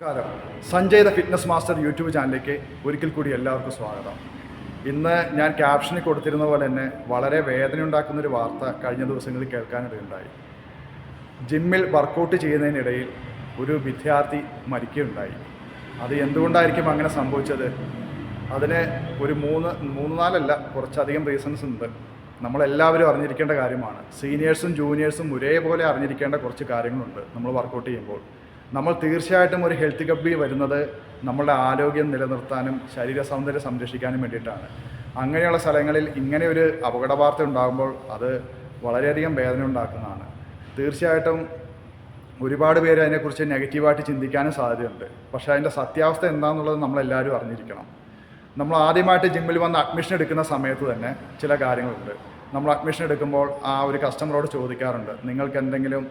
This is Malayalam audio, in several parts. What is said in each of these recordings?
നമസ്കാരം. Sanjay the fitness master YouTube ചാനലിലേക്ക് ഒരിക്കൽ കൂടി എല്ലാവർക്കും സ്വാഗതം. ഇന്ന് ഞാൻ ക്യാപ്ഷനിൽ കൊടുത്തിരുന്ന പോലെ തന്നെ വളരെ വേദന ഉണ്ടാക്കുന്ന ഒരു വാർത്ത കഴിഞ്ഞ ദിവസങ്ങളിൽ കേൾക്കാനിടയുണ്ടായി. ജിമ്മിൽ വർക്കൗട്ട് ചെയ്യുന്നതിനിടയിൽ ഒരു വിദ്യാർത്ഥി മരിക്കുകയുണ്ടായി. അത് എന്തുകൊണ്ടായിരിക്കും അങ്ങനെ സംഭവിച്ചത്? അതിന് ഒരു മൂന്ന് മൂന്ന് നാലല്ല കുറച്ചധികം റീസൺസ് ഉണ്ട്. നമ്മളെല്ലാവരും അറിഞ്ഞിരിക്കേണ്ട കാര്യമാണ്. സീനിയേഴ്സും ജൂനിയേഴ്സും ഒരേപോലെ അറിഞ്ഞിരിക്കേണ്ട കുറച്ച് കാര്യങ്ങളുണ്ട് നമ്മൾ വർക്കൗട്ട് ചെയ്യുമ്പോൾ. നമ്മൾ തീർച്ചയായിട്ടും ഒരു ഹെൽത്ത് കപ്പിൽ വരുന്നത് നമ്മളുടെ ആരോഗ്യം നിലനിർത്താനും ശരീര സൗന്ദര്യം സംരക്ഷിക്കാനും വേണ്ടിയിട്ടാണ്. അങ്ങനെയുള്ള സ്ഥലങ്ങളിൽ ഇങ്ങനെ ഒരു അപകട വാർത്ത ഉണ്ടാകുമ്പോൾ അത് വളരെയധികം വേദന ഉണ്ടാക്കുന്നതാണ്. തീർച്ചയായിട്ടും ഒരുപാട് പേര് അതിനെക്കുറിച്ച് നെഗറ്റീവായിട്ട് ചിന്തിക്കാനും സാധ്യതയുണ്ട്. പക്ഷേ അതിന്റെ സത്യാവസ്ഥ എന്താണെന്നുള്ളത് നമ്മളെല്ലാവരും അറിഞ്ഞിരിക്കണം. നമ്മൾ ആദ്യമായിട്ട് ജിമ്മിൽ വന്ന് അഡ്മിഷൻ എടുക്കുന്ന സമയത്ത് തന്നെ ചില കാര്യങ്ങളുണ്ട്. നമ്മൾ അഡ്മിഷൻ എടുക്കുമ്പോൾ ആ ഒരു കസ്റ്റമറോട് ചോദിക്കാറുണ്ട് നിങ്ങൾക്ക് എന്തെങ്കിലും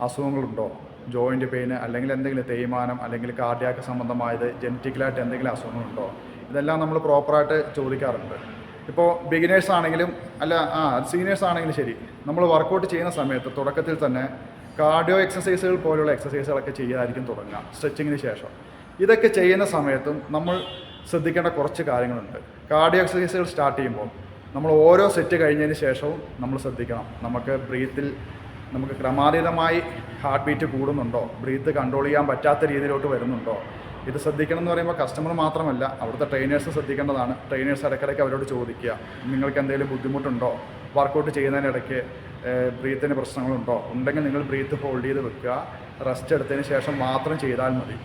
അസുഖങ്ങളുണ്ടോ? ജോയിന്റ് പെയിന് അല്ലെങ്കിൽ എന്തെങ്കിലും തേയ്മാനം അല്ലെങ്കിൽ കാർഡിയാക്ക് സംബന്ധമായത് ജനറ്റിക്കലായിട്ട് എന്തെങ്കിലും അസുഖങ്ങളുണ്ടോ? ഇതെല്ലാം നമ്മൾ പ്രോപ്പറായിട്ട് ചോദിക്കാറുണ്ട്. ഇപ്പോൾ ബിഗിനേഴ്സ് ആണെങ്കിലും അല്ല ആ സീനിയേഴ്സ് ആണെങ്കിലും ശരി നമ്മൾ വർക്കൗട്ട് ചെയ്യുന്ന സമയത്ത് തുടക്കത്തിൽ തന്നെ കാർഡിയോ എക്സസൈസുകൾ പോലുള്ള എക്സസൈസുകളൊക്കെ ചെയ്യാതായിരിക്കും തുടങ്ങുക സ്ട്രെച്ചിങ്ങിന് ശേഷം. ഇതൊക്കെ ചെയ്യുന്ന സമയത്തും നമ്മൾ ശ്രദ്ധിക്കേണ്ട കുറച്ച് കാര്യങ്ങളുണ്ട്. കാർഡിയോ എക്സസൈസുകൾ സ്റ്റാർട്ട് ചെയ്യുമ്പോൾ നമ്മൾ ഓരോ സെറ്റ് കഴിഞ്ഞതിന് ശേഷവും നമ്മൾ ശ്രദ്ധിക്കണം. നമുക്ക് ബ്രീത്തിൽ നമുക്ക് ക്രമാതീതമായി ഹാർട്ട് ബീറ്റ് കൂടുന്നുണ്ടോ? ബ്രീത്ത് കൺട്രോൾ ചെയ്യാൻ പറ്റാത്ത രീതിയിലോട്ട് വരുന്നുണ്ടോ? ഇത് ശ്രദ്ധിക്കണം എന്ന് പറയുമ്പോൾ കസ്റ്റമർ മാത്രമല്ല അവിടുത്തെ ട്രെയിനേഴ്സ് ശ്രദ്ധിക്കേണ്ടതാണ്. ട്രെയിനേഴ്സ് ഇടയ്ക്കിടയ്ക്ക് അവരോട് ചോദിക്കുക നിങ്ങൾക്ക് എന്തെങ്കിലും ബുദ്ധിമുട്ടുണ്ടോ? വർക്കൗട്ട് ചെയ്യുന്നതിനിടയ്ക്ക് ബ്രീത്തിന് പ്രശ്നങ്ങളുണ്ടോ? ഉണ്ടെങ്കിൽ നിങ്ങൾ ബ്രീത്ത് ഹോൾഡ് ചെയ്ത് വെക്കുക. റെസ്റ്റ് എടുത്തതിന് ശേഷം മാത്രം ചെയ്താൽ മതി.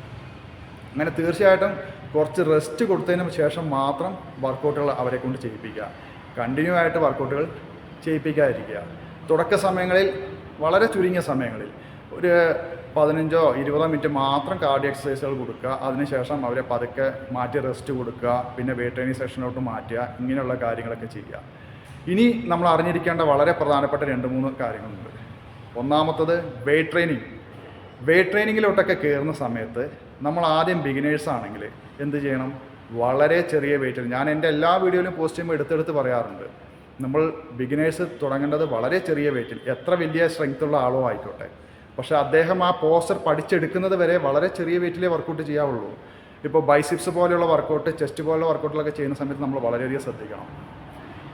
അങ്ങനെ തീർച്ചയായിട്ടും കുറച്ച് റെസ്റ്റ് കൊടുത്തതിന് ശേഷം മാത്രം വർക്കൗട്ടുകൾ അവരെ കൊണ്ട് ചെയ്യിപ്പിക്കുക. കണ്ടിന്യൂ ആയിട്ട് വർക്കൗട്ടുകൾ ചെയ്യിപ്പിക്കാതിരിക്കുക. തുടക്ക സമയങ്ങളിൽ വളരെ ചുരുങ്ങിയ സമയങ്ങളിൽ ഒരു പതിനഞ്ചോ ഇരുപതോ മിനിറ്റ് മാത്രം കാർഡിയോ എക്സസൈസുകൾ കൊടുക്കുക. അതിനുശേഷം അവരെ പതുക്കെ മാറ്റി റെസ്റ്റ് കൊടുക്കുക. പിന്നെ വെയിറ്റ് ട്രെയിനിങ് സെഷനിലോട്ട് മാറ്റുക. ഇങ്ങനെയുള്ള കാര്യങ്ങളൊക്കെ ചെയ്യുക. ഇനി നമ്മൾ അറിഞ്ഞിരിക്കേണ്ട വളരെ പ്രധാനപ്പെട്ട രണ്ട് മൂന്ന് കാര്യങ്ങളുണ്ട്. ഒന്നാമത്തത് വെയിറ്റ് ട്രെയിനിങ് വെയിറ്റ് ട്രെയിനിങ്ങിലോട്ടൊക്കെ കയറുന്ന സമയത്ത് നമ്മൾ ആദ്യം ബിഗിനേഴ്സ് ആണെങ്കിൽ എന്ത് ചെയ്യണം? വളരെ ചെറിയ വെയിറ്റ് ഞാൻ എന്റെ എല്ലാ വീഡിയോയിലും പോസ്റ്റ് ചെയ്യുമ്പോൾ എടുത്തെടുത്ത് പറയാറുണ്ട്. നമ്മൾ ബിഗിനേഴ്സ് തുടങ്ങേണ്ടത് വളരെ ചെറിയ വെയിറ്റിൽ എത്ര വലിയ സ്ട്രെങ്ത് ഉള്ള ആളോ ആയിക്കോട്ടെ. പക്ഷേ അദ്ദേഹം ആ പോസ്റ്റർ പഠിച്ചെടുക്കുന്നത് വരെ വളരെ ചെറിയ വെയിറ്റിലേ വർക്കൗട്ട് ചെയ്യാവുള്ളൂ. ഇപ്പോൾ ബൈസിപ്സ് പോലെയുള്ള വർക്കൗട്ട് ചെസ്റ്റ് പോലെയുള്ള വർക്കൗട്ടിലൊക്കെ ചെയ്യുന്ന സമയത്ത് നമ്മൾ വളരെയധികം ശ്രദ്ധിക്കണം.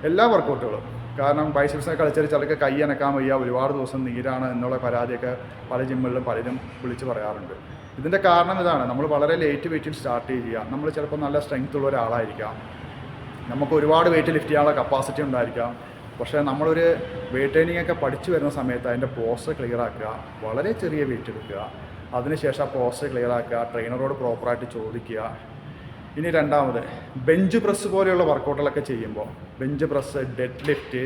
എല്ലാ വർക്കൗട്ടുകളും കാരണം ബൈസിപ്സിനെ കളിച്ചാൽ ചിലർക്ക് കൈ അനക്കാൻ വയ്യ ഒരുപാട് ദിവസം നീരാണ് എന്നുള്ള പരാതിയൊക്കെ പല ജിമ്മുകളിലും പലരും വിളിച്ച് പറയാറുണ്ട്. ഇതിന്റെ കാരണം ഇതാണ്. നമ്മൾ വളരെ ലേറ്റ് വെയിറ്റിൽ സ്റ്റാർട്ട് ചെയ്യുക. നമ്മൾ ചിലപ്പോൾ നല്ല സ്ട്രെങ്ത് ഉള്ള ഒരാളായിരിക്കാം. നമുക്ക് ഒരുപാട് വെയിറ്റ് ലിഫ്റ്റ് ചെയ്യാനുള്ള കപ്പാസിറ്റി ഉണ്ടായിരിക്കാം. പക്ഷേ നമ്മളൊരു വെയിറ്റ് ട്രെയിനിങ് ഒക്കെ പഠിച്ചു വരുന്ന സമയത്ത് അതിന്റെ പോസ്റ്റർ ക്ലിയർ ആക്കുക വളരെ ചെറിയ വെയിറ്റ് എടുക്കുക അതിനുശേഷം ആ പോസ്റ്റർ ക്ലിയർ ആക്കുക ട്രെയിനറോട് പ്രോപ്പറായിട്ട് ചോദിക്കുക. ഇനി രണ്ടാമത് ബെഞ്ച് പ്രസ് പോലെയുള്ള വർക്കൗട്ടുകളൊക്കെ ചെയ്യുമ്പോൾ ബെഞ്ച് പ്രസ് ഡെഡ് ലിഫ്റ്റ്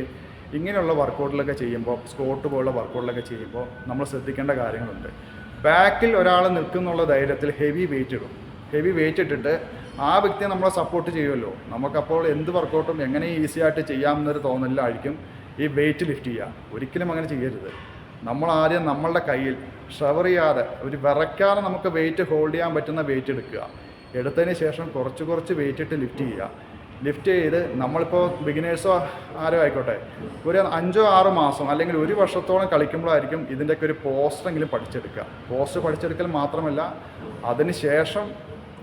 ഇങ്ങനെയുള്ള വർക്കൗട്ടിലൊക്കെ ചെയ്യുമ്പോൾ സ്കോട്ട് പോലുള്ള വർക്കൗട്ടിലൊക്കെ ചെയ്യുമ്പോൾ നമ്മൾ ശ്രദ്ധിക്കേണ്ട കാര്യങ്ങളുണ്ട്. ബാക്കിൽ ഒരാൾ നിൽക്കുന്നുള്ള ധൈര്യത്തിൽ ഹെവി വെയിറ്റ് ഇടും. ഹെവി വെയിറ്റ് ഇട്ടിട്ട് ആ വ്യക്തിയെ നമ്മളെ സപ്പോർട്ട് ചെയ്യുമല്ലോ. നമുക്കപ്പോൾ എന്ത് വർക്കൗട്ടും എങ്ങനെ ഈസി ആയിട്ട് ചെയ്യാമെന്നൊരു തോന്നലായിരിക്കും ഈ വെയിറ്റ് ലിഫ്റ്റ് ചെയ്യുക. ഒരിക്കലും അങ്ങനെ ചെയ്യരുത്. നമ്മൾ ആദ്യം നമ്മളുടെ കയ്യിൽ ഷവർ ചെയ്യാതെ ഒരു വിറയ്ക്കാതെ നമുക്ക് വെയിറ്റ് ഹോൾഡ് ചെയ്യാൻ പറ്റുന്ന വെയിറ്റ് എടുക്കുക. എടുത്തതിന് ശേഷം കുറച്ച് കുറച്ച് വെയിറ്റ് ഇട്ട് ലിഫ്റ്റ് ചെയ്യുക. ലിഫ്റ്റ് ചെയ്ത് നമ്മളിപ്പോൾ ബിഗിനേഴ്സോ ആരോ ആയിക്കോട്ടെ ഒരു അഞ്ചോ ആറോ മാസം അല്ലെങ്കിൽ ഒരു വർഷത്തോളം കളിക്കുമ്പോഴായിരിക്കും ഇതിന്റെയൊക്കെ ഒരു പോസ്റ്റെങ്കിലും പഠിച്ചെടുക്കുക. പോസ്റ്റ് പഠിച്ചെടുക്കൽ മാത്രമല്ല അതിന് ശേഷം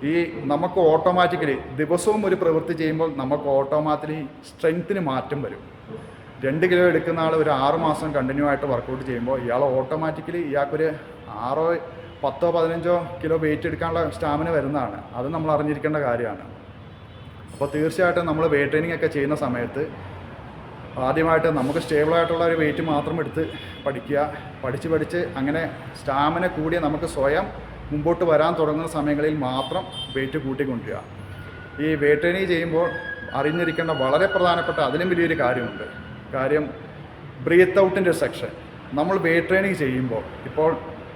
ഈ നമുക്ക് ഓട്ടോമാറ്റിക്കലി ദിവസവും ഒരു പ്രവൃത്തി ചെയ്യുമ്പോൾ നമുക്ക് ഓട്ടോമാറ്റിക്കലി സ്ട്രെങ്ത്തിന് മാറ്റം വരും. രണ്ട് കിലോ എടുക്കുന്ന ആൾ ഒരു ആറ് മാസം കണ്ടിന്യൂ ആയിട്ട് വർക്കൗട്ട് ചെയ്യുമ്പോൾ ഇയാൾ ഓട്ടോമാറ്റിക്കലി ഇയാൾക്കൊരു ആറോ പത്തോ പതിനഞ്ചോ കിലോ വെയിറ്റ് എടുക്കാനുള്ള സ്റ്റാമിന വരുന്നതാണ്. അത് നമ്മൾ അറിഞ്ഞിരിക്കേണ്ട കാര്യമാണ്. അപ്പോൾ തീർച്ചയായിട്ടും നമ്മൾ വെയിറ്റ് ട്രെയിനിങ് ഒക്കെ ചെയ്യുന്ന സമയത്ത് ആദ്യമായിട്ട് നമുക്ക് സ്റ്റേബിൾ ആയിട്ടുള്ള ഒരു വെയിറ്റ് മാത്രം എടുത്ത് പഠിക്കുക. പഠിച്ച് പഠിച്ച് അങ്ങനെ സ്റ്റാമിന കൂടിയ നമുക്ക് സ്വയം മുമ്പോട്ട് വരാൻ തുടങ്ങുന്ന സമയങ്ങളിൽ മാത്രം വെയിറ്റ് കൂട്ടിക്കൊണ്ടുവരിക. ഈ വെയിറ്റ് ട്രെയിനിങ് ചെയ്യുമ്പോൾ അറിഞ്ഞിരിക്കേണ്ട വളരെ പ്രധാനപ്പെട്ട അതിലും വലിയൊരു കാര്യമുണ്ട്. കാര്യം ബ്രീത്ത് ഔട്ടിന്റെ സെക്ഷൻ നമ്മൾ വെയിറ്റ് ട്രെയിനിങ് ചെയ്യുമ്പോൾ ഇപ്പോൾ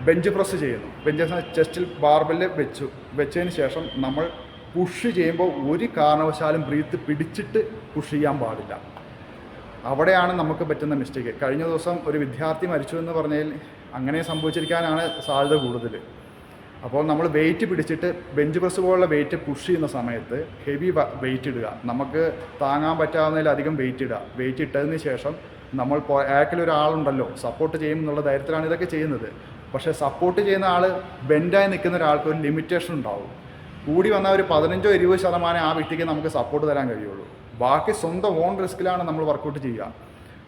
ബെഞ്ച് പ്രസ് ചെയ്യുന്നു. ബെഞ്ച് ചെസ്റ്റിൽ ബാർബിൽ വെച്ചു. വെച്ചതിന് ശേഷം നമ്മൾ പുഷ് ചെയ്യുമ്പോൾ ഒരു കാരണവശാലും ബ്രീത്ത് പിടിച്ചിട്ട് പുഷ് ചെയ്യാൻ പാടില്ല. അവിടെയാണ് നമുക്ക് പറ്റുന്ന മിസ്റ്റേക്ക് കഴിഞ്ഞ ദിവസം ഒരു വിദ്യാർത്ഥി മരിച്ചു എന്ന് പറഞ്ഞാൽ അങ്ങനെ സംഭവിച്ചിരിക്കാനാണ് സാധ്യത കൂടുതൽ. അപ്പോൾ നമ്മൾ വെയിറ്റ് പിടിച്ചിട്ട് ബെഞ്ച് പ്രസ് പോലുള്ള വെയിറ്റ് പുഷ് ചെയ്യുന്ന സമയത്ത് ഹെവി വെയിറ്റ് ഇടുക. നമുക്ക് താങ്ങാൻ പറ്റാവുന്നതിലധികം വെയിറ്റ് ഇടുക. വെയിറ്റ് ഇട്ടതിന് ശേഷം നമ്മൾ ബാക്കിൽ ഒരാളുണ്ടല്ലോ. സപ്പോർട്ട് ചെയ്യും എന്നുള്ള ധൈര്യത്തിലാണ് ഇതൊക്കെ ചെയ്യുന്നത്. പക്ഷേ സപ്പോർട്ട് ചെയ്യുന്ന ആൾ ബെൻഡായി നിൽക്കുന്ന ഒരാൾക്ക് ഒരു ലിമിറ്റേഷൻ ഉണ്ടാവും. കൂടി വന്നാൽ ഒരു പതിനഞ്ചോ ഇരുപത് ശതമാനം ആ വ്യക്തിക്ക് നമുക്ക് സപ്പോർട്ട് തരാൻ കഴിയുള്ളൂ. ബാക്കി സ്വന്തം ഓൺ റിസ്കിലാണ് നമ്മൾ വർക്കൗട്ട് ചെയ്യുക.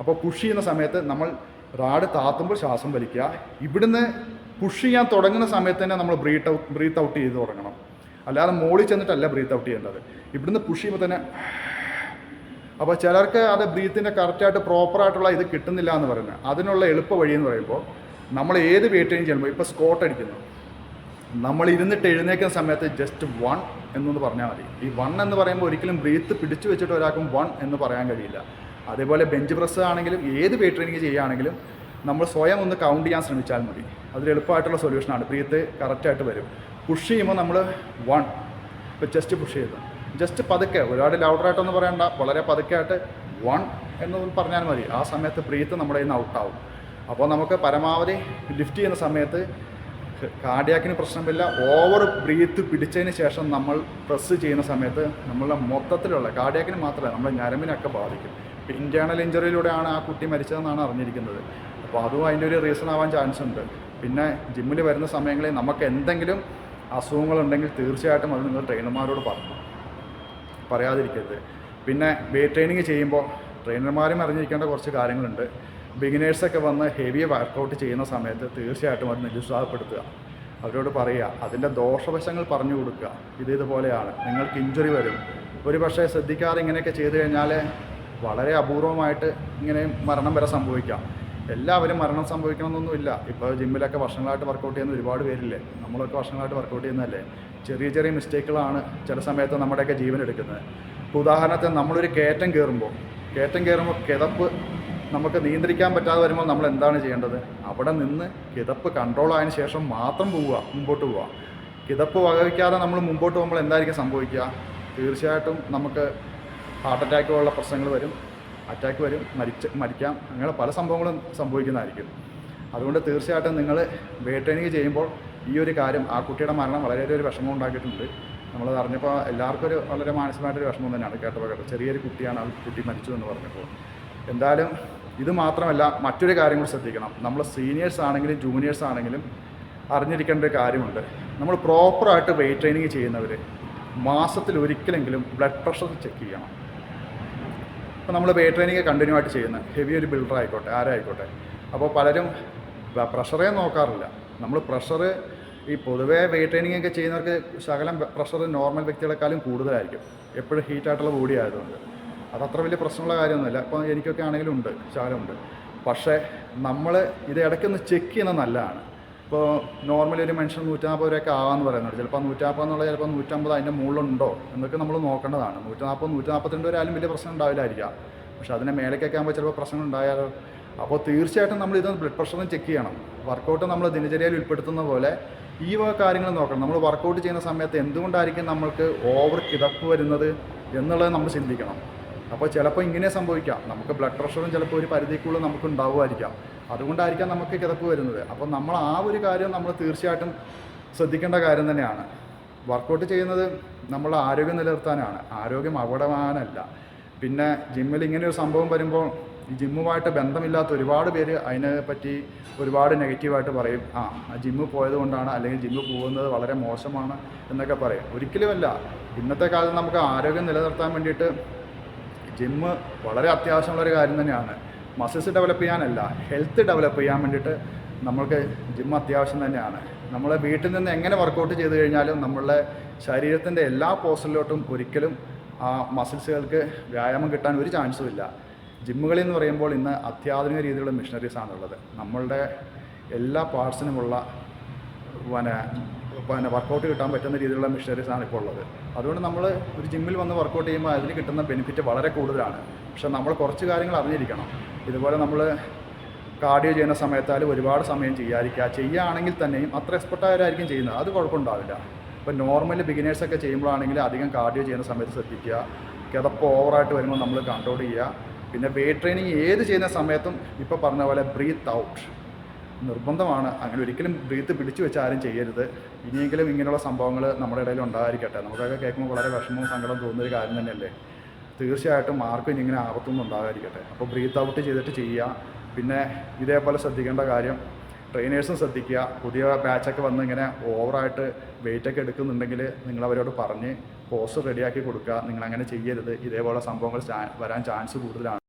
അപ്പോൾ പുഷ് ചെയ്യുന്ന സമയത്ത് നമ്മൾ റാഡ് താത്തുമ്പോൾ ശ്വാസം വലിക്കുക. ഇവിടുന്ന് പുഷ് ചെയ്യാൻ തുടങ്ങുന്ന സമയത്ത് തന്നെ നമ്മൾ ബ്രീത്ത് ഔട്ട് ബ്രീത്ത് ഔട്ട് ചെയ്ത് തുടങ്ങണം. അല്ലാതെ മോളിൽ ചെന്നിട്ടല്ല ബ്രീത്ത് ഔട്ട് ചെയ്യേണ്ടത്. ഇവിടുന്ന് പുഷ് ചെയ്യുമ്പോൾ തന്നെ അപ്പോൾ ചിലർക്ക് അത് ബ്രീത്തിന്റെ കറക്റ്റായിട്ട് പ്രോപ്പറായിട്ടുള്ള ഇത് കിട്ടുന്നില്ല എന്ന് പറയുന്നത്. അതിനുള്ള എളുപ്പ വഴി എന്ന് പറയുമ്പോൾ നമ്മൾ ഏത് വെയിറ്റ് ട്രെയിൻ ചെയ്യുമ്പോൾ ഇപ്പോൾ സ്കോട്ട് അടിക്കുന്നു. നമ്മൾ ഇരുന്നിട്ട് എഴുന്നേക്കുന്ന സമയത്ത് ജസ്റ്റ് വൺ എന്നൊന്ന് പറഞ്ഞാൽ മതി. ഈ വൺ എന്ന് പറയുമ്പോൾ ഒരിക്കലും ബ്രീത്ത് പിടിച്ചു വെച്ചിട്ട് ഒരാൾക്കും വൺ എന്ന് പറയാൻ കഴിയില്ല. അതേപോലെ ബെഞ്ച് പ്രസ് ആണെങ്കിലും ഏത് വെയിറ്റ് ട്രെയിനിങ് ചെയ്യുകയാണെങ്കിലും നമ്മൾ സ്വയം ഒന്ന് കൗണ്ട് ചെയ്യാൻ ശ്രമിച്ചാൽ മതി. അതൊരു എളുപ്പമായിട്ടുള്ള സൊല്യൂഷനാണ് ബ്രീത്ത് കറക്റ്റായിട്ട് വരും. പുഷ് ചെയ്യുമ്പോൾ നമ്മൾ വൺ ഇപ്പോൾ ജസ്റ്റ് പുഷ് ചെയ്തു. ജസ്റ്റ് പതുക്കെ ഒരുപാട് ലൗഡറായിട്ടൊന്നും പറയണ്ട. വളരെ പതുക്കെ ആയിട്ട് വൺ എന്ന് പറഞ്ഞാൽ മതി. ആ സമയത്ത് ബ്രീത്ത് നമ്മുടെ കയ്യിൽ നിന്ന് ഔട്ടാവും അപ്പോൾ നമുക്ക് പരമാവധി ലിഫ്റ്റ് ചെയ്യുന്ന സമയത്ത് കാർഡിയാക്കിന് പ്രശ്നമില്ല. ഓവർ ബ്രീത്ത് പിടിച്ചതിന് ശേഷം നമ്മൾ പ്രസ് ചെയ്യുന്ന സമയത്ത് നമ്മളുടെ മൊത്തത്തിലുള്ള കാർഡിയാക്കിന് മാത്രമല്ല നമ്മുടെ ഞരമ്പിനൊക്കെ ബാധിക്കും. ഇന്റേർണൽ ഇഞ്ചറിയിലൂടെയാണ് ആ കുട്ടി മരിച്ചതെന്നാണ് അറിഞ്ഞിരിക്കുന്നത്. അപ്പോൾ അതും അതിന്റെ ഒരു റീസൺ ആവാൻ ചാൻസ് ഉണ്ട്. പിന്നെ ജിമ്മിൽ വരുന്ന സമയങ്ങളിൽ നമുക്ക് എന്തെങ്കിലും അസുഖങ്ങളുണ്ടെങ്കിൽ തീർച്ചയായിട്ടും അത് നിങ്ങൾ ട്രെയിനർമാരോട് പറഞ്ഞു പറയാതിരിക്കരുത്. പിന്നെ വെയിറ്റ് ട്രെയിനിങ് ചെയ്യുമ്പോൾ ട്രെയിനർമാരും അറിഞ്ഞിരിക്കേണ്ട കുറച്ച് കാര്യങ്ങളുണ്ട്. ബിഗിനേഴ്സൊക്കെ വന്ന് ഹെവി വർക്കൗട്ട് ചെയ്യുന്ന സമയത്ത് തീർച്ചയായിട്ടും അത് നിരുത്സാഹപ്പെടുത്തുക. അവരോട് പറയുക അതിന്റെ ദോഷവശങ്ങൾ പറഞ്ഞു കൊടുക്കുക. ഇത് ഇതുപോലെയാണ്. നിങ്ങൾക്ക് ഇഞ്ചുറി വരും. ഒരു പക്ഷേ ശ്രദ്ധിക്കാതെ ഇങ്ങനെയൊക്കെ ചെയ്തു കഴിഞ്ഞാൽ വളരെ അപൂർവമായിട്ട് ഇങ്ങനെ മരണം വരെ സംഭവിക്കാം. എല്ലാവരും മരണം സംഭവിക്കണമെന്നൊന്നുമില്ല. ഇപ്പോൾ ജിമ്മിലൊക്കെ വർഷങ്ങളായിട്ട് വർക്കൗട്ട് ചെയ്യുന്ന ഒരുപാട് പേരില്ലേ? നമ്മളൊക്കെ വർഷങ്ങളായിട്ട് വർക്കൗട്ട് ചെയ്യുന്നതല്ലേ? ചെറിയ ചെറിയ മിസ്റ്റേക്കുകളാണ് ചില സമയത്ത് നമ്മുടെയൊക്കെ ജീവൻ എടുക്കുന്നത്. ഇപ്പോൾ ഉദാഹരണത്തിന് നമ്മളൊരു കയറ്റം കയറുമ്പോൾ കയറ്റം കയറുമ്പോൾ കിതപ്പ് നമുക്ക് നിയന്ത്രിക്കാൻ പറ്റാതെ വരുമ്പോൾ നമ്മൾ എന്താണ് ചെയ്യേണ്ടത്? അവിടെ നിന്ന് കിതപ്പ് കൺട്രോൾ ആയതിന് ശേഷം മാത്രം പോവുക മുമ്പോട്ട് പോവുക. കിതപ്പ് വകവയ്ക്കാതെ നമ്മൾ മുമ്പോട്ട് പോകുമ്പോൾ എന്തായിരിക്കും സംഭവിക്കുക? തീർച്ചയായിട്ടും നമുക്ക് ഹാർട്ട് അറ്റാക്ക് പോലുള്ള പ്രശ്നങ്ങൾ വരും. അറ്റാക്ക് വരും മരിച്ച് മരിക്കാം. അങ്ങനെ പല സംഭവങ്ങളും സംഭവിക്കുന്നതായിരിക്കും. അതുകൊണ്ട് തീർച്ചയായിട്ടും നിങ്ങൾ വെയിറ്റ് ട്രെയിനിങ് ചെയ്യുമ്പോൾ ഈ ഒരു കാര്യം ആ കുട്ടിയുടെ മരണം വളരെയേറെ ഒരു വിഷമം ഉണ്ടാക്കിയിട്ടുണ്ട്. നമ്മളത് അറിഞ്ഞപ്പോൾ എല്ലാവർക്കും ഒരു വളരെ മാനസികമായിട്ടൊരു വിഷമം തന്നെയാണ് കേട്ടപ്പോൾ കേട്ടോ ചെറിയൊരു കുട്ടിയാണ് ആ കുട്ടി മരിച്ചു എന്ന് പറഞ്ഞപ്പോൾ. എന്തായാലും ഇത് മാത്രമല്ല മറ്റൊരു കാര്യം കൂടി ശ്രദ്ധിക്കണം. നമ്മൾ സീനിയേഴ്സ് ആണെങ്കിലും ജൂനിയേഴ്സ് ആണെങ്കിലും അറിഞ്ഞിരിക്കേണ്ട ഒരു കാര്യമുണ്ട്. നമ്മൾ പ്രോപ്പറായിട്ട് വെയിറ്റ് ട്രെയിനിങ് ചെയ്യുന്നവർ മാസത്തിൽ ഒരിക്കലെങ്കിലും ബ്ലഡ് പ്രഷർ ചെക്ക് ചെയ്യണം. ഇപ്പോൾ നമ്മൾ വെയ്റ്റ് ട്രെയിനിങ് കണ്ടിന്യൂ ആയിട്ട് ചെയ്യുന്ന ഹെവി ഒരു ബിൽഡർ ആയിക്കോട്ടെ ആരായിക്കോട്ടെ. അപ്പോൾ പലരും പ്രഷറേ നോക്കാറില്ല. നമ്മൾ പ്രഷർ ഈ പൊതുവേ വെയ്റ്റ് ട്രെയിനിങ് ഒക്കെ ചെയ്യുന്നവർക്ക് ശകലം പ്രഷർ നോർമൽ വ്യക്തികളെക്കാളും കൂടുതലായിരിക്കും. എപ്പോഴും ഹീറ്റായിട്ടുള്ള ബോഡി ആയതുകൊണ്ട്. അതത്ര വലിയ പ്രശ്നമുള്ള കാര്യമൊന്നുമില്ല. അപ്പോൾ എനിക്കൊക്കെ ആണെങ്കിലും ഉണ്ട് ശകലമുണ്ട് പക്ഷേ നമ്മൾ ഇത് ഇടയ്ക്കൊന്ന് ചെക്ക് ചെയ്യുന്നത് നല്ലതാണ്. ഇപ്പോൾ നോർമലി ഒരു മനുഷ്യൻ നൂറ്റാമ്പത് രൂപയൊക്കെ ആവാന്ന് പറയുന്നത് ചിലപ്പോൾ നൂറ്റാമ്പത് എന്നുള്ളത് ചിലപ്പോൾ നൂറ്റമ്പത് അതിന്റെ മുകളിലുണ്ടോ എന്നൊക്കെ നമ്മൾ നോക്കേണ്ടതാണ്. നൂറ്റി നാൽപ്പത് നൂറ്റി നാൽപ്പത്തിരണ്ട് വരെ ആയാലും വലിയ പ്രശ്നം ഉണ്ടാവില്ലായിരിക്കാം. പക്ഷേ അതിന്റെ മേലേക്കൊക്കെ ആകുമ്പോൾ ചിലപ്പോൾ പ്രശ്നം ഉണ്ടായാലോ? അപ്പോൾ തീർച്ചയായിട്ടും നമ്മൾ ഇത് ബ്ലഡ് പ്രഷറും ചെക്ക് ചെയ്യണം. വർക്കൗട്ട് നമ്മൾ ദിനചര്യയിൽ ഉൾപ്പെടുത്തുന്ന പോലെ ഈ വക കാര്യങ്ങൾ നോക്കണം. നമ്മൾ വർക്കൗട്ട് ചെയ്യുന്ന സമയത്ത് എന്തുകൊണ്ടായിരിക്കും നമ്മൾക്ക് ഓവർ കിതപ്പ് വരുന്നത് എന്നുള്ളത് നമ്മൾ ചിന്തിക്കണം. അപ്പോൾ ചിലപ്പോൾ ഇങ്ങനെ സംഭവിക്കാം. നമുക്ക് ബ്ലഡ് പ്രഷറും ചിലപ്പോൾ ഒരു പരിധിക്കുള്ളിൽ നമുക്ക് ഉണ്ടാവുമായിരിക്കാം. അതുകൊണ്ടായിരിക്കാം നമുക്ക് കിതപ്പ് വരുന്നത്. അപ്പം നമ്മൾ ആ ഒരു കാര്യം നമ്മൾ തീർച്ചയായിട്ടും ശ്രദ്ധിക്കേണ്ട കാര്യം തന്നെയാണ്. വർക്കൗട്ട് ചെയ്യുന്നത് നമ്മൾ ആരോഗ്യം നിലനിർത്താനാണ്. ആരോഗ്യം അപകടവാനല്ല പിന്നെ ജിമ്മിൽ ഇങ്ങനെ ഒരു സംഭവം വരുമ്പോൾ ഈ ജിമ്മുമായിട്ട് ബന്ധമില്ലാത്ത ഒരുപാട് പേര് അതിനെ പറ്റി ഒരുപാട് നെഗറ്റീവായിട്ട് പറയും. ആ ആ ജിമ്മ് പോയത് കൊണ്ടാണ് അല്ലെങ്കിൽ ജിമ്മ് പോകുന്നത് വളരെ മോശമാണ് എന്നൊക്കെ പറയും. ഒരിക്കലുമല്ല. ഇന്നത്തെ കാലത്ത് നമുക്ക് ആരോഗ്യം നിലനിർത്താൻ വേണ്ടിയിട്ട് ജിമ്മ് വളരെ അത്യാവശ്യമുള്ളൊരു കാര്യം തന്നെയാണ്. മസിൽസ് ഡെവലപ്പ് ചെയ്യാനല്ല ഹെൽത്ത് ഡെവലപ്പ് ചെയ്യാൻ വേണ്ടിയിട്ട് നമ്മൾക്ക് ജിം അത്യാവശ്യം തന്നെയാണ്. നമ്മൾ വീട്ടിൽ നിന്ന് എങ്ങനെ വർക്കൗട്ട് ചെയ്ത് കഴിഞ്ഞാലും നമ്മളുടെ ശരീരത്തിന്റെ എല്ലാ പോസ്റ്റിലോട്ടും ഒരിക്കലും ആ മസിൽസുകൾക്ക് വ്യായാമം കിട്ടാൻ ഒരു ചാൻസും ഇല്ല. ജിമ്മുകളിൽ എന്ന് പറയുമ്പോൾ ഇന്ന് അത്യാധുനിക രീതിയിലുള്ള മെഷീനറീസ് ആണുള്ളത് നമ്മളുടെ എല്ലാ പാർട്സിനുമുള്ള പിന്നെ പിന്നെ വർക്കൗട്ട് കിട്ടാൻ പറ്റുന്ന രീതിയിലുള്ള മെഷീനറീസാണ് ഇപ്പോൾ ഉള്ളത്. അതുകൊണ്ട് നമ്മൾ ഒരു ജിമ്മിൽ വന്ന് വർക്കൗട്ട് ചെയ്യുമ്പോൾ അതിന് കിട്ടുന്ന ബെനിഫിറ്റ് വളരെ കൂടുതലാണ്. പക്ഷേ നമ്മൾ കുറച്ച് കാര്യങ്ങൾ അറിഞ്ഞിരിക്കണം. ഇതുപോലെ നമ്മൾ കാർഡിയോ ചെയ്യുന്ന സമയത്താലും ഒരുപാട് സമയം ചെയ്യാതിരിക്കുക. ചെയ്യുകയാണെങ്കിൽ തന്നെയും അത്ര എക്സ്പെർട്ടായവരായിരിക്കും ചെയ്യുന്നത്. അത് കുഴപ്പമുണ്ടാവില്ല. ഇപ്പോൾ നോർമൽ ബിഗിനേഴ്സൊക്കെ ചെയ്യുമ്പോഴാണെങ്കിൽ അധികം കാർഡിയോ ചെയ്യുന്ന സമയത്ത് ശ്രദ്ധിക്കുക. കിതപ്പ് ഓവറായിട്ട് വരുമ്പോൾ നമ്മൾ കൺട്രോൾ ചെയ്യുക. പിന്നെ വെയിറ്റ് ട്രെയിനിങ് ഏത് ചെയ്യുന്ന സമയത്തും ഇപ്പോൾ പറഞ്ഞ പോലെ ബ്രീത്ത് ഔട്ട് നിർബന്ധമാണ്. അങ്ങനെ ഒരിക്കലും ബ്രീത്ത് പിടിച്ചു വെച്ച് ആരും ചെയ്യരുത്. ഇനിയെങ്കിലും ഇങ്ങനെയുള്ള സംഭവങ്ങൾ നമ്മുടെ ഇടയിൽ ഉണ്ടായിരിക്കട്ടെ. നമുക്കൊക്കെ കേൾക്കുമ്പോൾ വളരെ വിഷമവും സങ്കടം തോന്നുന്ന ഒരു കാര്യം തന്നെയല്ലേ? തീർച്ചയായിട്ടും ആർക്കും ഇങ്ങനെ ആപത്തൊന്നും ഉണ്ടാകാതിരിക്കട്ടെ. അപ്പോൾ ബ്രീത്ത് ഔട്ട് ചെയ്തിട്ട് ചെയ്യുക. പിന്നെ ഇതേപോലെ ശ്രദ്ധിക്കേണ്ട കാര്യം ട്രെയിനേഴ്സും ശ്രദ്ധിക്കുക. പുതിയ ബാച്ചൊക്കെ വന്ന് ഇങ്ങനെ ഓവറായിട്ട് വെയിറ്റ് ഒക്കെ എടുക്കുന്നുണ്ടെങ്കിൽ നിങ്ങൾ അവരോട് പറഞ്ഞ് പോസ്റ്റ് റെഡിയാക്കി കൊടുക്കുക. നിങ്ങൾ അങ്ങനെ ചെയ്യരുത്. ഇതേപോലെ സംഭവങ്ങൾ വരാൻ ചാൻസ് കൂടുതലാണ്.